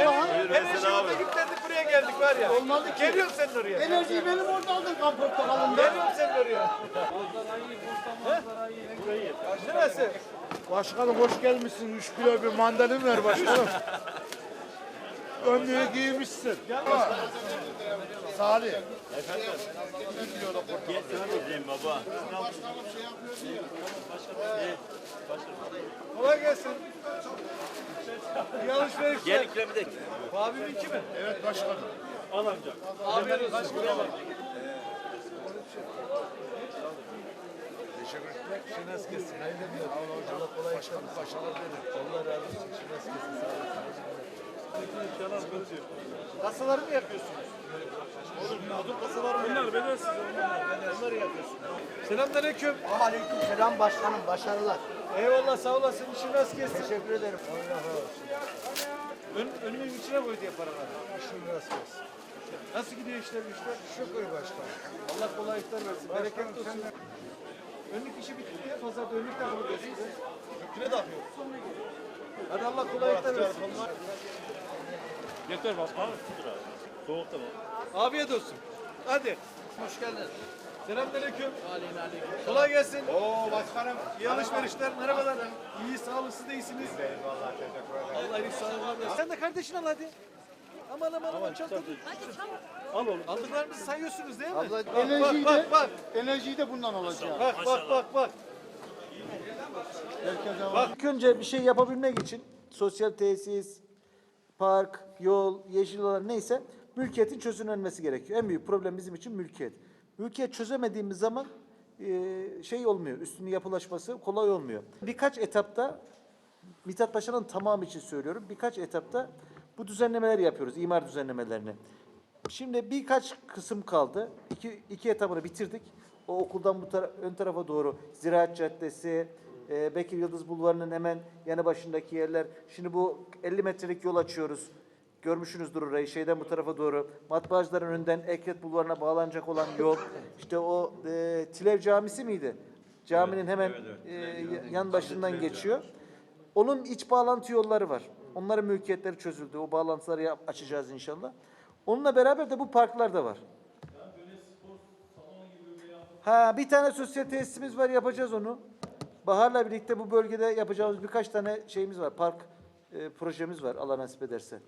ya. Enerji yoluna gitmedik buraya geldik var ya. Olmadı ki. Geliyorum senin oraya. Enerjiyi benim orada aldın kan portakalında. Geliyorum senin oraya. He? Neresi? Başkanım hoş gelmişsin. 3 kilo bir mandalin ver başkanım. Önlüğü giymişsin. Salih. Gideyim baba. Kolay gelsin. İyi alışverişler. Gel ikram edelim. Abiminki mi? Evet başkanım. Afiyet olsun. Şinas kesin. Hayırlı bir Allah kolay gelsin. Başkanım benim. Allah razı olsun. Şinas kesin. Sağ olasın. Kasaları mı yapıyorsunuz? Odun kasaları mı? Bunlar bedelsiz. Onları yapıyorsunuz. Selamünaleyküm. Aleyküm selam başkanım başarılar. Eyvallah sağ olasın. İşin rast gelsin. Teşekkür ederim. Allah razı olsun. Ön, önümün içine koy diye paraları. İşin rast gelsin. Nasıl gidiyor işler güçler? Şükür başkanım. Allah kolaylıklar versin. Bereket olsun. Önlük işi bitti diye pazarda önlük takılı size. Kime takıyor? Hadi Allah kolaylıklar versin. Yeter başkanım. Soğukta mı? Afiyet olsun. Hadi. Hoş geldin. Selamünaleyküm. Kolay gelsin. Oo başkanım. İyi alışverişler. Merhabalar. İyi, sağ olun. Siz de iyisiniz. Eyvallah teşekkür ederim. Allah iyilik. Sen de kardeşin al hadi. Aman aman aman çabuk. Al oğlum. Aldıklarınızı sayıyorsunuz değil mi? Abla, bak, enerjiyi bak, de, bak, bak, enerjiyi de bundan alacağım. bak, bak, bak, bak. Herkese. Bak. İlk önce bir şey yapabilmek için sosyal tesis, park, yol, yeşil alan neyse mülkiyetin çözümlenmesi gerekiyor. En büyük problem bizim için mülkiyet. Mülkiyet çözemediğimiz zaman e, şey olmuyor, üstünün yapılaşması kolay olmuyor. Birkaç etapta Mithat Paşa'nın tamamı için söylüyorum. Birkaç etapta bu düzenlemeleri yapıyoruz, imar düzenlemelerini. Şimdi birkaç kısım kaldı. İki, iki etabını bitirdik. O okuldan bu tara- ön tarafa doğru Ziraat Caddesi, e, Bekir Yıldız Bulvarı'nın hemen yanı başındaki yerler. Şimdi bu 50 metrelik yol açıyoruz. Görmüşsünüzdür orayı şeyden bu tarafa doğru. Matbaacıların önünden Ekret Bulvarı'na bağlanacak olan yol. İşte o e, Tilev Camisi miydi? Caminin hemen e, yan başından geçiyor. Onun iç bağlantı yolları var. Onların mülkiyetleri çözüldü. O bağlantıları yap- açacağız inşallah. Onunla beraber de bu parklar da var. Ha bir tane sosyal tesisimiz var yapacağız onu. Bahar'la birlikte bu bölgede yapacağımız birkaç tane şeyimiz var. Park e, projemiz var Allah nasip ederse.